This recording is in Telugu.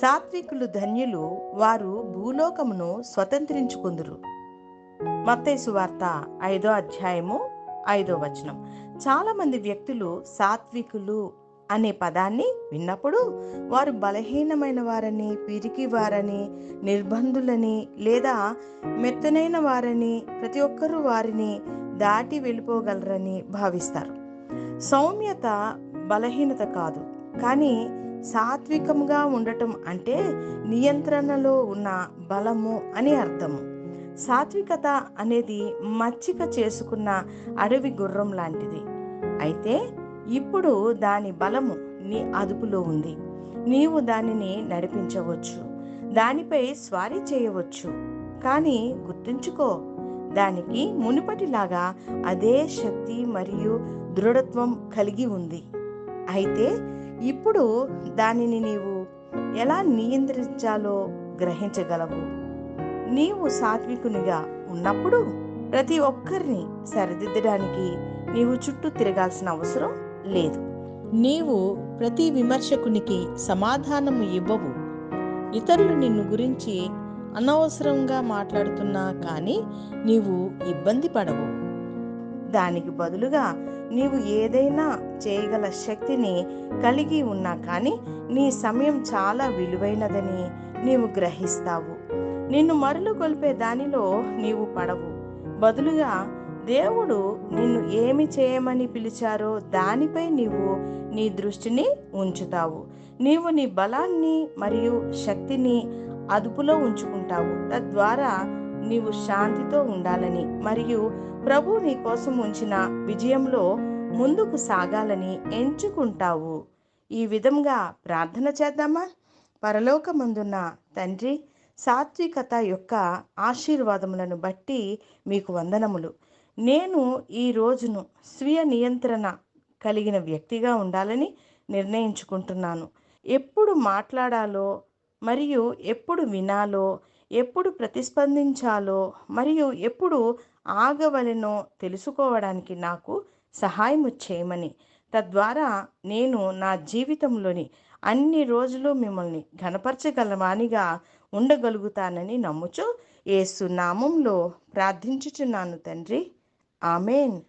సాత్వికులు ధన్యులు వారు భూలోకమును స్వతంత్రించుకుందురు. మత్తైసు వార్త ఐదో అధ్యాయము ఐదో వచనం. చాలామంది వ్యక్తులు సాత్వికులు అనే పదాన్ని విన్నప్పుడు వారు బలహీనమైన వారని పిరికి వారని నిర్బంధులని లేదా మెత్తనైన వారని ప్రతి ఒక్కరూ వారిని దాటి వెళ్ళిపోగలరని భావిస్తారు. సౌమ్యత బలహీనత కాదు. కానీ సాత్వికంగా ఉండటం అంటే నియంత్రణలో ఉన్న బలము అని అర్థము. సాత్వికత అనేది మచ్చిక చేసుకున్న అడవి గుర్రం లాంటిది. అయితే ఇప్పుడు దాని బలము నీ అదుపులో ఉంది. నీవు దానిని నడిపించవచ్చు. దానిపై స్వారీ చేయవచ్చు. కానీ గుర్తుంచుకో దానికి మునుపటిలాగా అదే శక్తి మరియు దృఢత్వం కలిగి ఉంది. అయితే ఇప్పుడు దానిని నీవు ఎలా నియంత్రించాలో గ్రహించగలవు. నీవు సాత్వికునిగా ఉన్నప్పుడు ప్రతి ఒక్కరిని సరిదిద్దడానికి నీవు చుట్టూ తిరగాల్సిన అవసరం లేదు. నీవు ప్రతి విమర్శకునికి సమాధానము ఇవ్వవు. ఇతరులు నిన్ను గురించి అనవసరంగా మాట్లాడుతున్నా కానీ నీవు ఇబ్బంది పడవు. దానికి బదులుగా నీవు ఏదైనా చేయగల శక్తిని కలిగి ఉన్నా కానీ నీ సమయం చాలా విలువైనదని నీవు గ్రహిస్తావు. నిన్ను మరలు కొల్పే దానిలో నీవు పడవు. బదులుగా దేవుడు నిన్ను ఏమి చేయమని పిలిచారో దానిపై నీవు నీ దృష్టిని ఉంచుతావు. నీవు నీ బలాన్ని మరియు శక్తిని అదుపులో ఉంచుకుంటావు. తద్వారా నీవు శాంతితో ఉండాలని మరియు ప్రభు నీ కోసం ఉంచిన విజయంలో ముందుకు సాగాలని ఎంచుకుంటావు. ఈ విధంగా ప్రార్థన చేద్దామా? పరలోకమందున్న తండ్రి సాత్వికత యొక్క ఆశీర్వాదములను బట్టి మీకు వందనములు. నేను ఈ రోజును స్వీయ నియంత్రణ కలిగిన వ్యక్తిగా ఉండాలని నిర్ణయించుకుంటున్నాను. ఎప్పుడు మాట్లాడాలో మరియు ఎప్పుడు వినాలో ఎప్పుడు ప్రతిస్పందించాలో మరియు ఎప్పుడు ఆగవలెనో తెలుసుకోవడానికి నాకు సహాయం చేయమని. తద్వారా నేను నా జీవితంలోని అన్ని రోజులు మిమ్మల్ని ఘనపరచగలవానిగా ఉండగలుగుతానని నమ్ముచు ఏసు నామంలో ప్రార్థించుచున్నాను తండ్రి. Amén.